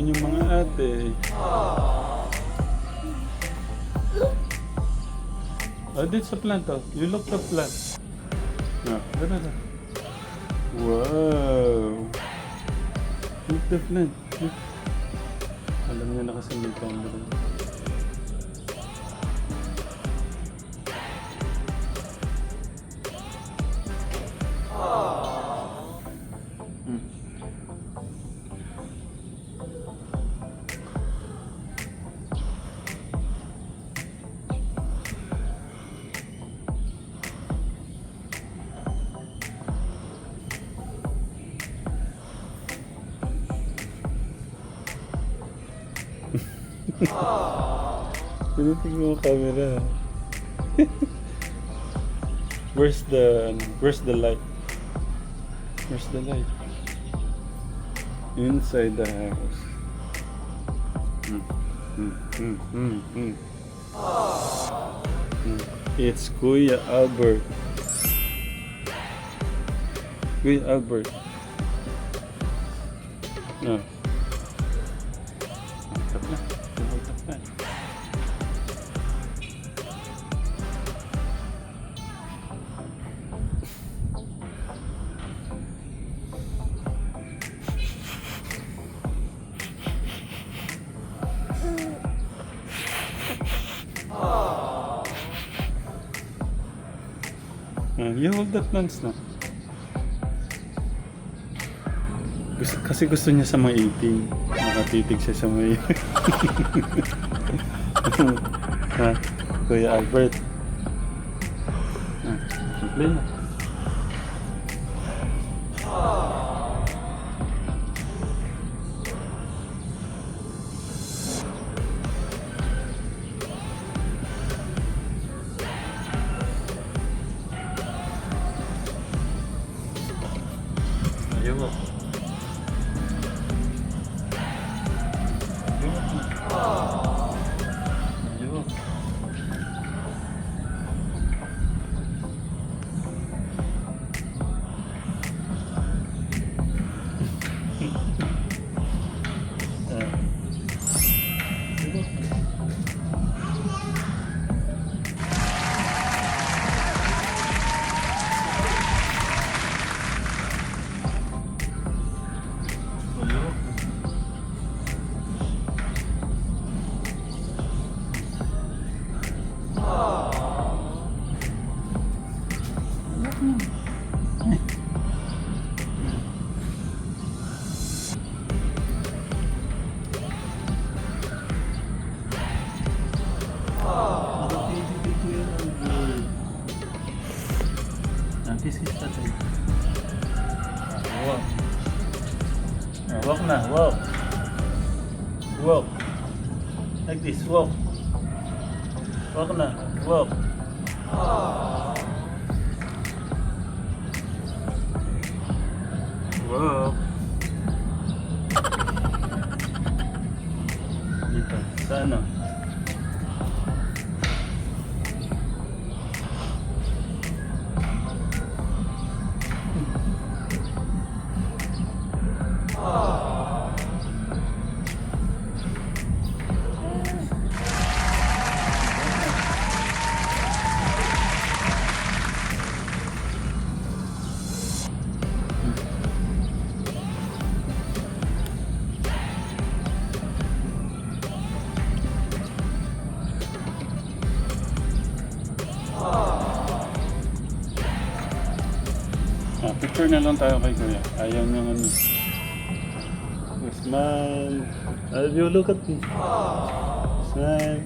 tinitignan yung mga ate. Oh, dito sa plant oh. You look the plant. Ah, ano na? Wow! Look the plant. Look. Alam niya na kasi may camera. Tinitignan mo camera. where's the ano, where's the light? Where's the light? Inside the house. Mm, mm, mm, mm, mm. Mm. It's Kuya Albert. Kuya Albert. No. Plants na. Gusto, kasi gusto niya sa mga 18. Nakatitig siya sa may... ha? Kuya Albert. Ah, play na. Like this, walk. Walk na, walk. Walk. Picture na lang tayo kay Kuya. Ayaw niya ano. Smile. Uh, you look at me. Smile.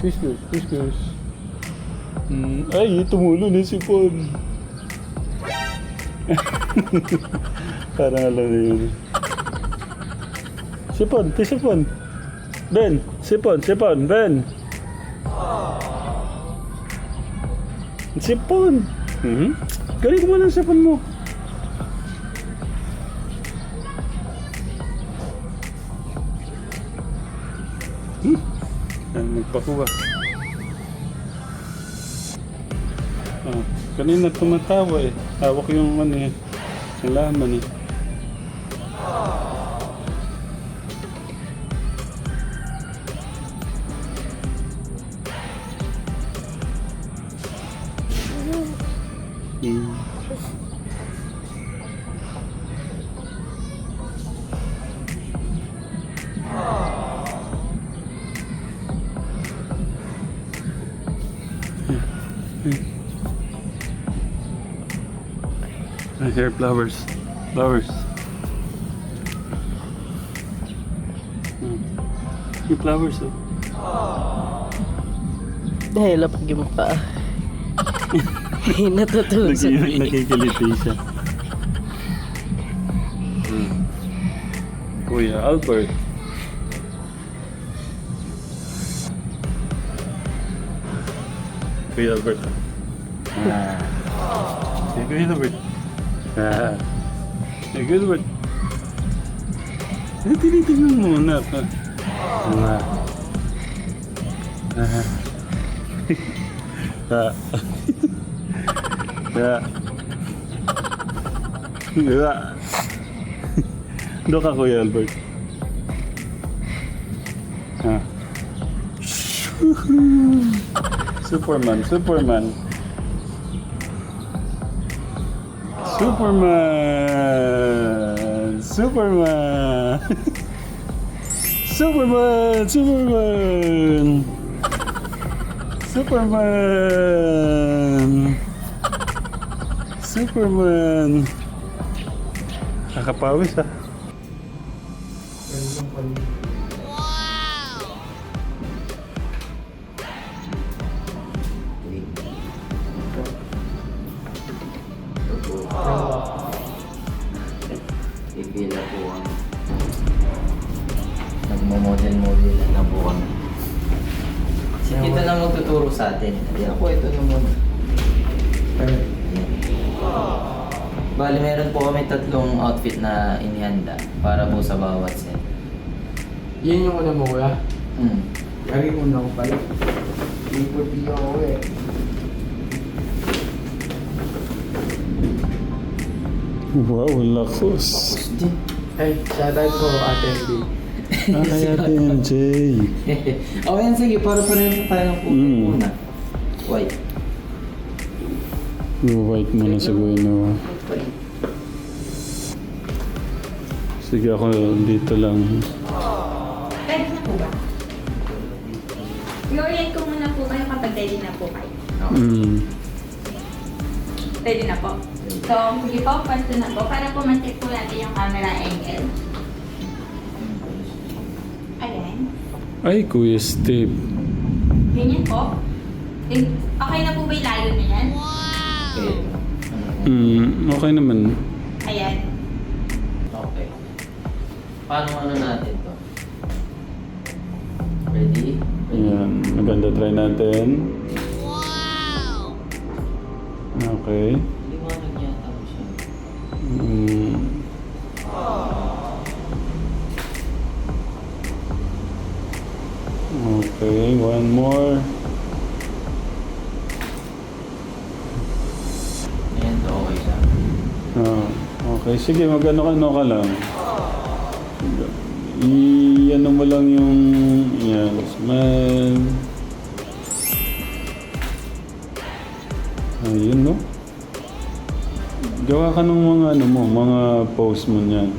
Push, push. Hmm, ay, tumulo na si Pon. Parang alam na yun. Sipon, ti sipon. Ben, sipon, sipon, Ben. Sipon. Hmm? Galing mo ng sipon mo. Hmm? Ay, magpakuha. Ah. Kanina tumatawa eh. Hawak yung ano eh. Halaman eh. Flowers. Flowers. Hmm. Yung flowers oh. Dahil lapag yung pa. Natutusok. Naki- nakikiliti siya. Hmm. Kuya Albert. Kuya Albert. Ah. Si Kuya Albert. Si Kuya Albert. Eh, tinitingnan mo muna ka. Ah. Ah. Ah. Ya. Ya. Doon ka, Kuya Albert. Ha. Superman, Superman. Superman! Superman! Superman! Superman! Superman! Superman! Kakapawis ah. Bali, meron po kami tatlong outfit na inihanda para po sa bawat set. Yan yung una mo kuya. Hmm. Lagi mo na ako pala. Ipot-iyo ako eh. Wow, lakas. Hindi. Ay, shoutout po ate B. Ah, kaya MJ. o yan, sige. Para pa rin tayo ng puto Mm. muna. White. White mo na siguro no. Sige ako dito lang. Ready na po ba? I-orient ko muna po kayo kapag ready na po kayo. Mm. Ready na po? So, sige po, pwesto na po. Para po ma-check po natin yung camera angle. Ayan. Ay, Kuya Steve. Ganyan po. Eh, Okay na po ba yung layo na yan? Okay. Mm, okay naman. Ayan. Okay. Paano ano natin to? Ready? Ready? Ayan, maganda try natin. Okay. Liwanag yata siya. Mm. Okay, one more. Ayan to, okay siya. Ah, okay, sige, magano ka no ka lang. I-ano mo lang yung yan, smile. Ayun no. Gawa ka ng mga ano mo, mga pose mo niyan.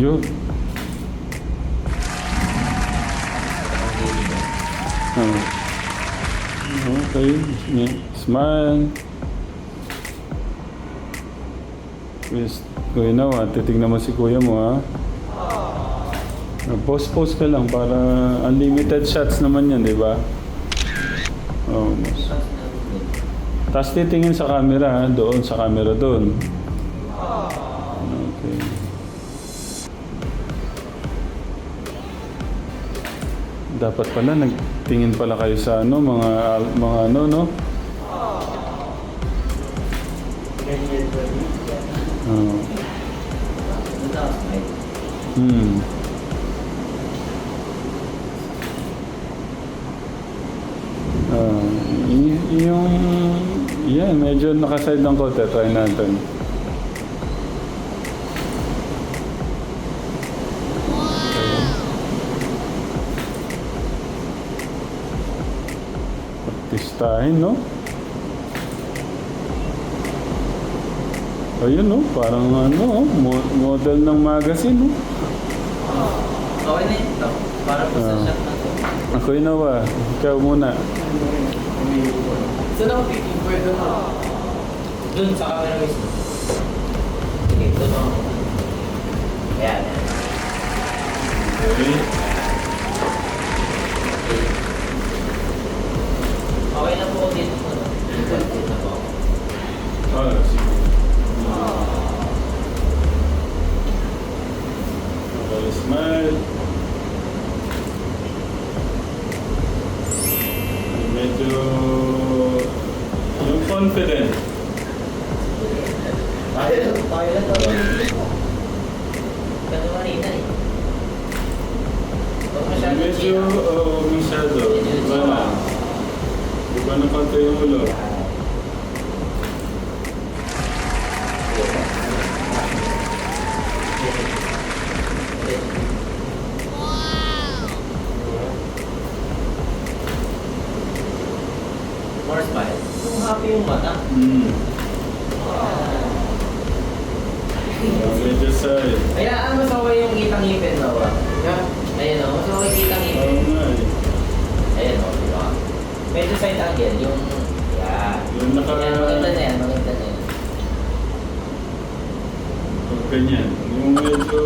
Yun. Ah. Okay. Smile. Yes. Kuya na, ha? titignan mo si kuya mo ha. Post-post ka lang para unlimited shots naman yan, di ba? Oh. Tapos titingin sa camera ha, doon sa camera doon. Okay. Dapat pala Tingin pala kayo sa ano, mga, mga ano, no? Oh. Hmm. Uh, yung, yan, medyo nakaside ng kote. Try natin. Artistahin, no? Ayun, no? Parang ano, oh, mo- model ng magazine, no? Okay na ito. Para po sa Ah. shot na to. Ako inawa. Ikaw muna. Saan ako picking? Pwede na. Doon sa camera mismo. Sige, doon ako. Ayan. Okay. Okay na po ako dito. ano? Dito na po ako. Ah, sige. Okay, smile. Medyo yung confident. Lang, tayo lang to. Ganun kanina eh. Medyo, oh, masyado. Na. Iba na konti yung ulo. More smile. Kung happy yung mata. Ah, medyo ano mas okay yung kitang ngipin daw ah. Ayun o, mas okay kitang ngipin. Medyo side angle, yung... Yan. Yung naka- Yan, maganda na yan, maganda na yan. Pag ganyan. Yung medyo,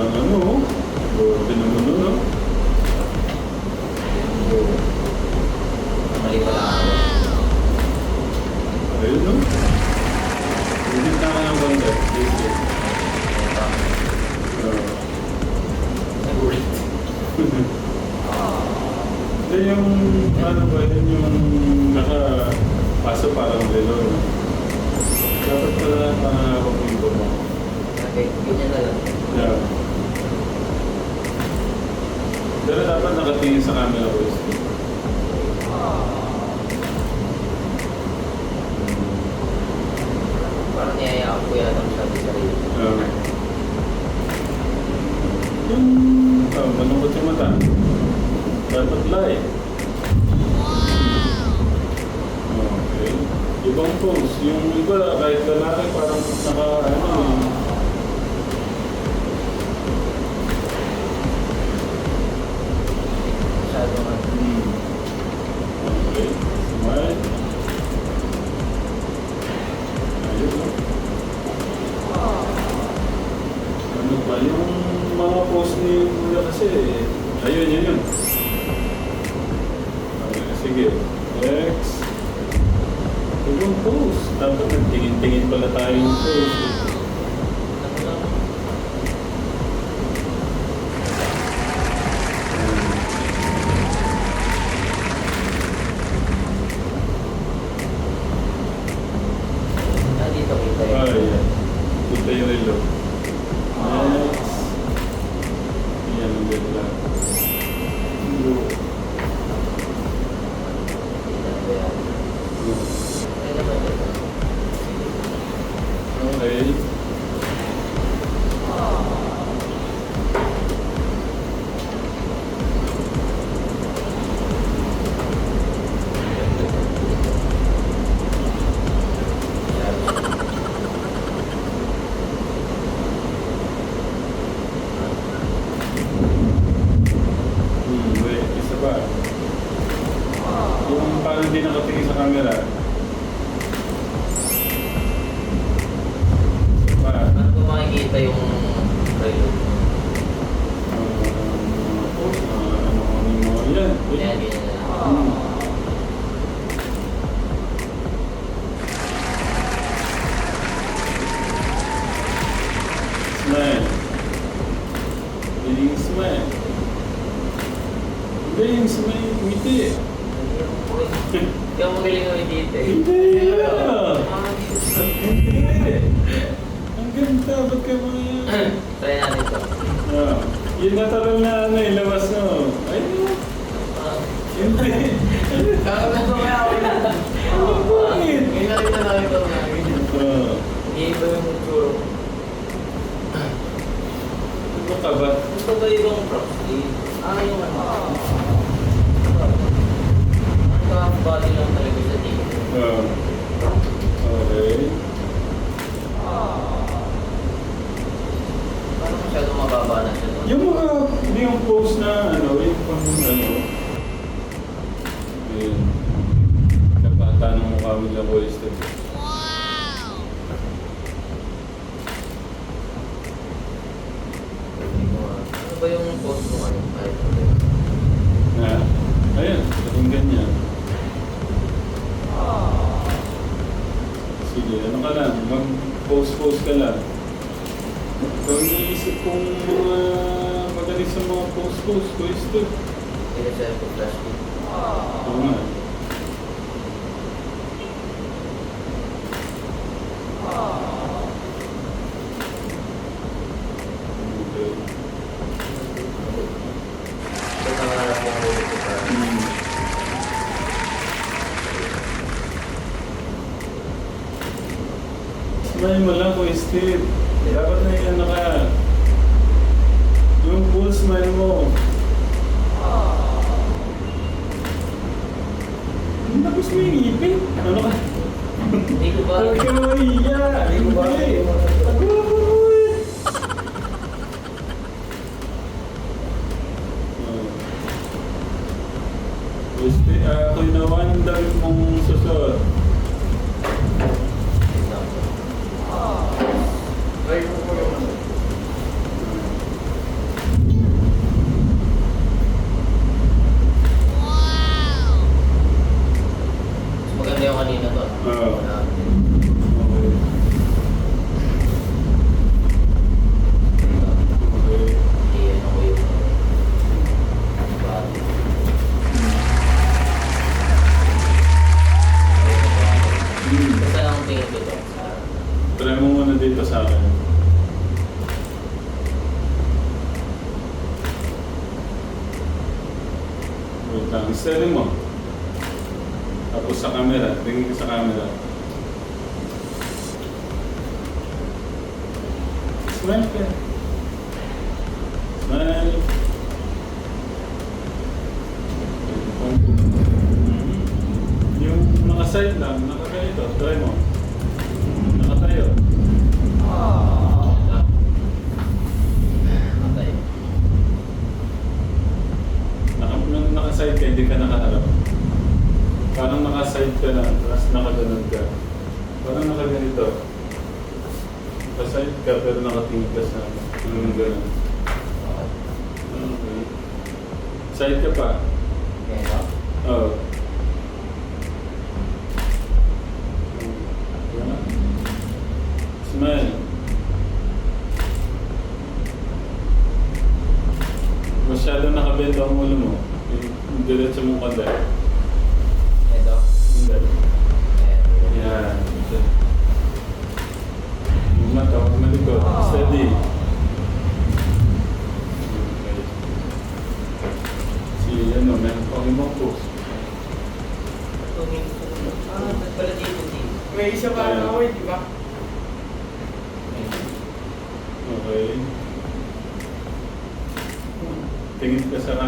ano, oh, malungkot yung mata. Dapat light. Okay. Ibang pose. Yung iba, kahit lalaki, parang naka, ano, eh. Hmm. Ano ba yung mga pose ni Kuya kasi, ayun, yun, yun. Okay, sige. Next. Ibang pose. Dapat nagtingin-tingin pala tayo yung Yung parang hindi nakatingin sa camera. Isa pa. Paano ko makikita yung mo, yan. Yan. Hmm. Smile. Piling smile. Hindi, yung smile, ngiti. Yung natural na ano, ilabas mo. Ay, Ah, hindi. Kakabento ko kaya ako yun. Bakit? Ngayon nakita namin ito na. Ah, Iiba yung tsuro. ano ka ba? Gusto ba ibang props? Eh, Ah, yung ano. Ang top body lang talaga sa team. Ah, okay. Parang masyadong mababa na siya. Yung mga, yung post na ano, yung pang ano. Ayun. Napata ng mukha mo lang ko is Ano ba yung post mo ano? Ay, Na, ayun, pakinggan niya. Sige, ano ka lang, mag-post-post ka lang. Kung iniisip kong mga magaling sa mga post-post ko is to. Pinasaya ko flash kit. Oo nga. Okay. Ito ang nangarap kong ulit ko para. Hmm. Smile mo lang, Kuya Steve. Dapat na yan naka... Yung full smile mo. Tapos mo yung ngipin. Ano ka? Hindi ko ba? Huwag ka Try mo muna dito sa akin. Wait lang. Steady mo. Tapos sa camera. Tingin ka sa camera. Smile ka. Smile. Yung naka-side lang, naka-ganito. Try mo. Naka-side ka lang, tapos nakaganon ka. Parang nakaganito. Naka-side ka, pero nakatingin ka sa ano ganun. Okay. Side ka pa. Oo. Yan. Smile. Masyado nakabenta ang ulo mo. Yung Diretso mong kada. Good. Steady. Si, ano, meron pa kayong mga post. Ah, nagpala dito din. May isa pa na ako, eh, di ba? Tingin ka sa.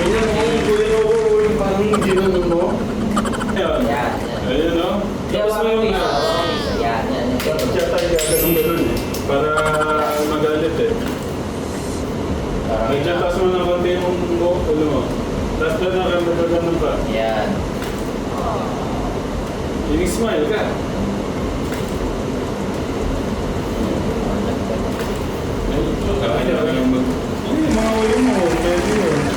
Ganyan mo yung kuya ko, yung parang ginano mo. Ayan. Ayan, no? Tapos mo yung na. Ayan, ayan. Siya tayo ganun-ganun eh. Para magalit eh. Medyo taas mo ng konti yung ulo mo. Tapos na na, ganun-ganun pa. Ayan. Yung smile ka. 哎呀，你妈呀！